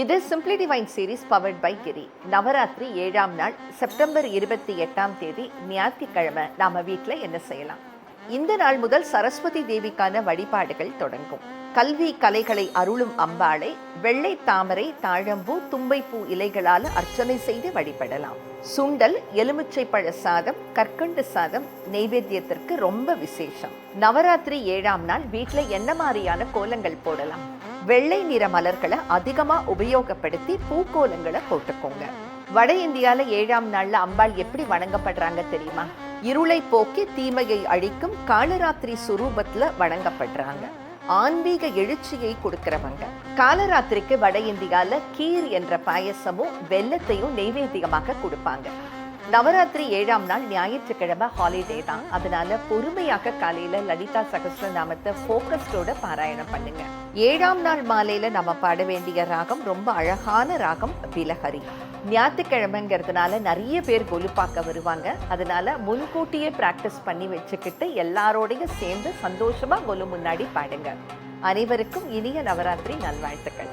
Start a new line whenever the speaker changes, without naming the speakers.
இது simply divine series powered by Giri Navratri ஏழாம் நாள் செப்டம்பர் இருபத்தி எட்டாம் தேதி ஞாயிற்றுக்கிழமை. நாம வீட்டில் என்ன செய்யலாம்? இந்த நாள் முதல் சரஸ்வதி தேவிக்கான வழிபாடுகள் தொடங்கும். கல்வி கலைகளை அருளும் அம்பாளை வெள்ளை தாமரை தாழம்பூ தும்பைப்பூ இலைகளால் அர்ச்சனை செய்து வழிபடலாம். சுண்டல் எலுமிச்சை பழ சாதம் கற்கண்டு சாதம் நெய்வேத்தியத்திற்கு ரொம்ப விசேஷம். நவராத்திரி ஏழாம் நாள் வீட்டில் என்ன மாதிரியான கோலங்கள் போடலாம்? வெள்ளை நிற மலர்களை அதிகமா உபயோகப்படுத்தி பூக்கோலங்களை போட்டுக்கோங்க. வட இந்தியால ஏழாம் நாள்ல அம்பாள் எப்படி வணங்கப்படுறாங்க தெரியுமா? இருளை போக்கி தீமையை அழிக்கும் காலராத்திரி சுரூபத்துல வணங்கப்படுறாங்க. ஆன்மீக எழுச்சியை கொடுக்கிறவங்க. காலராத்திரிக்கு வட இந்தியால கீர் என்ற பாயசமும் வெல்லத்தையும் நெய்வேத்தியமாக கொடுப்பாங்க. நவராத்திரி ஏழாம் நாள் ஞாயிற்றுக்கிழமை ஹாலிடே தான். அதனால பொறுமையாக காலையில லலிதா சகஸ்ரநாமத்தை ஃபோக்கஸ்டோட பாராயணம் பண்ணுங்க. ஏழாம் நாள் மாலையில நம்ம பாட வேண்டிய ராகம் ரொம்ப அழகான ராகம் பிலஹரி ஞாயிற்றுக்கிழமைங்கிறதுனால நிறைய பேர் கொலு பார்க்க வருவாங்க. அதனால முன்கூட்டியே பிராக்டிஸ் பண்ணி வச்சுக்கிட்டு எல்லாரோடையும் சேர்ந்து சந்தோஷமா கொலு முன்னாடி பாடுங்க. அனைவருக்கும் இனிய நவராத்திரி நல்வாழ்த்துக்கள்.